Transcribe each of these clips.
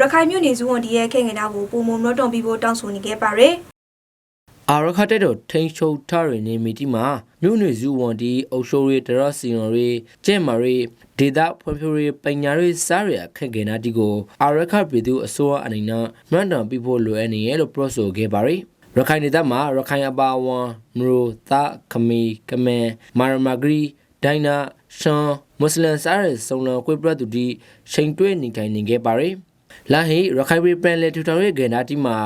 ရခိုင်မြို့နေဇူဝန်ဒီရဲ့ခေငင်နာကိုပုံမုံတော့တွန်ပြီးဖို့တောင်းဆိုနေခဲ့ပါတယ်။အာရခတဲ့တော့ထိန်ချုပ်ထားရနေမီတီမှာမြို့နယ်စုဝန်ဒီအုပ်စိုးရတရစီနော်ရီကျဲမာရီဒေတာဖွံ့ဖြိုးရေးပညာရေးစားရအခက်ခဲနာတီကိုအာရခပြည်သူအစိုးရအနေနဲ့မှန်တမ်းပြဖို့လိုအပ်နေရလို့ပြောဆိုခဲ့ပါရီရခိုင်ဒေသမှာရခိုင်အပါအဝန်မရိုသာခမီကမဲမာရမာဂရီဒိုင်နာရှန်မွတ်စလင်စားရစုံလကွေးပြတ်သူဒီချိန်တွဲနေထိုင်နေခဲ့ပါရီ လာဟီရခိုင်ပြည်ပန်လေထူထောင်ရဲ့ဂန္ဓာတီမှာ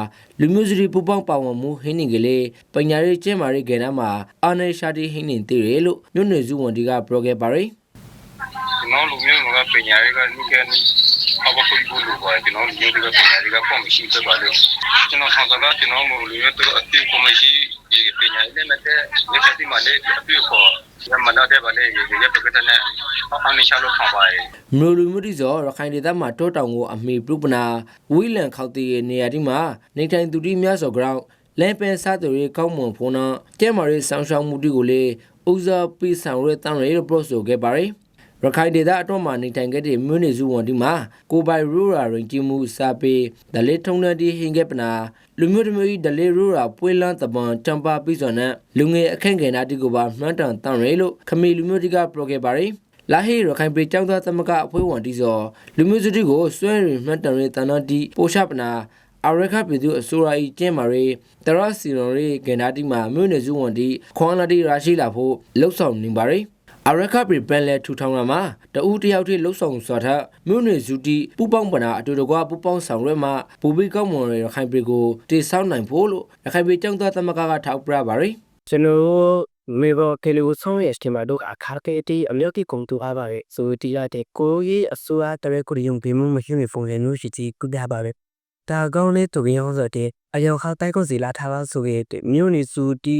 လူမျိုးစုတွေပူပေါင်းပါဝင်မှုဟင်းနေကလေးပညာရေးကျင်းမာရေးဂန္ဓာမှာအာနေရှာတီဟင်းနေသေးတယ်လို့မြို့နယ်စုဝန်ဒီကပြောခဲ့ပါရီကျွန်တော်လူမျိုးကပညာရေးကနိကနိအဘကိုဘူးလို့ပါကျွန်တော်လူမျိုးတွေကပညာရေးကပုံမရှိသက်ပါလို့ကျွန်တော်ဆောင်ကကျွန်တော်မလူမျိုးတို့အတိကိုမရှိဒီပညာရေးနဲ့တဲ့ဒီကတိမလေးအပြည့်ခေါ် ရမနာတဲ့ပါလေရေရပကတဲ့နဲ့အနိရှာလို့ခေါ်ပါရဲ့မြို့လူမျိုးတိစောရခိုင်ဒေသမှာတောတောင်ကိုအမိပြုပနာဝီလန်ခောက်တီရဲ့နေရာဒီမှာနေထိုင်သူတိများစော ground လန်ပန်စားသူတွေကောင်းမွန်ဖုန်းနာကျဲမာရေးဆောင်းရှောင်းမှုတိကိုလေဦးစားပေးဆောင်ရဲတန်းရဲလို့ပြောဆိုခဲ့ပါရီ ရခိုင်ဒေသအတွင်းမှာနေထိုင်ခဲ့တဲ့မြို့နေစုဝန်ဒီမှာကိုပိုင်ရူရာရင်ကြီးမှုစာပေဒလေးထုံတဲ့ဒီဟင်ခဲ့ပနာလူမျိုးတမျိုးကြီးဒလေးရူရာပွေလန်းတပန်ချမ်ပါပြီးစောနဲ့လူငယ်အခန့်ငယ်နာတိကိုပါမှန်းတန်တန်းရဲလို့ခမီလူမျိုးတိကပြောခဲ့ပါရီလာဟီရခိုင်ပြည်ကျောင်းသားသမဂ္ဂအဖွဲ့ဝင်တီစောလူမျိုးစုတီကိုစွဲရင်မှတ်တံရေးတန်တော်တီပိုရှပနာအရခပြည်သူအစိုးရ၏ကျင်းမာရေးတရစီရော်ရေးဂန္ဓာတီမှာမြို့နယ်စုဝန်တီခွန်လာတီရာရှိလာဖို့လှုပ်ဆောင်နေပါရီ အရခပြည်ပန်လဲထူထောင်လာမှာတဦးတယောက်ထိလှုပ်ဆောင်စွာထမြို့နယ်စုတီပူပေါင်းပနာအတူတကွပူပေါင်းဆောင်ရွက်မှဘူဘီကောင်းမွန်ရခိုင်ပြည်ကိုတည်ဆောက်နိုင်ဖို့လို့ရခိုင်ပြည်ကျောင်းသားသမဂ္ဂကထောက်ပြပါရီကျွန်တော်တို့မေဘကလေးကိုဆောင်ရတဲ့မှာတော့အခါကေတီအမျိုးကြီးကုန်တူအားပါပဲဆိုတီရတဲ့ကိုကြီးအစိုးရတရက်ကိုရုံပြီးမှုမရှိနေဖုန်ရလို့ရှိကြီးကုသပါပဲဒါကောင်းလေးတူပြောင်းဆိုတဲ့အယောက်ခတိုက်ကိုစီလာထားပါဆိုရဲ့မြို့နေစုတီ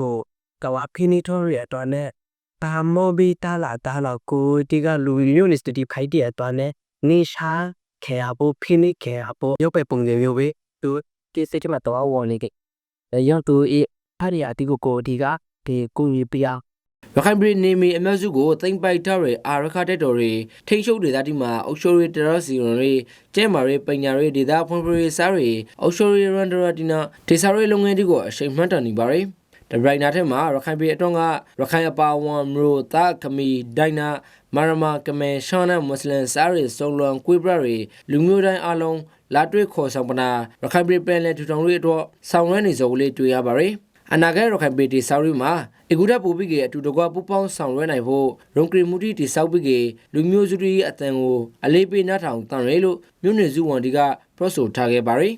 ကိုကဝဖိနီထော်ရတော့နဲ့ ပါမောဘီတာလာတာလောက်ကိုတီကလူမြို့နေစတီဖိုက်တီရတော့နဲ့နေရှာခဲအဖို့ဖိနီခဲအဖို့ရုပ်ပဲပုံစံမျိုးပဲသူဒီစိတ်ထဲမှာတော့ဝေါ်နေကြရောသူအေးဖားရအတီကိုကိုဒီကဒီကိုကြီးပြအောင်ရခိုင်ပြည်နေမီအများစုကိုသိမ့်ပိုက်ထားတဲ့အာရခတက်တော်တွေထိတ်ရှုပ်ဒေသတိမှာအုပ်ချုပ်ရေးတရစီရွန်တွေကျဲမာရေးပညာရေးဒေသဖွံ့ဖြိုးရေးစားတွေအုပ်ချုပ်ရေးရန်ဒရတီနာဒေသရေးလုပ်ငန်းတွေကိုအရှိန်မှန်တန်နေပါရယ်တဘ ရိုင်နာထဲမှာရခိုင်ပြည်အတွင်းကရခိုင်အပါဝန်မရိုတာခမီဒိုင်နာမာရမာကမဲရှောင်းနမွတ်စလင်စားရီစုံလွန်ကွေးဘရရီလူမျိုးတိုင်းအလုံးလာတွေ့ခေါ်ဆောင်ပနာရခိုင်ပြည်ပြည်လဲထူထောင်ရေးအတွက်ဆောင်ရွက်နေစောကလေးတွေ့ရပါရယ်အနာဂတ်ရခိုင်ပြည်တီဆောက်ရီမှာအကူဒပူပိကေအတူတကွပူပေါင်းဆောင်ရွက်နိုင်ဖို့ရုံကရီမူတီတီဆောက်ပိကေလူမျိုးစုတွေအတန်ကိုအလေးပေးနှထောင်တန်ရဲလို့မြို့နယ်စုဝန်ဒီကပြောဆိုထားခဲ့ပါရယ်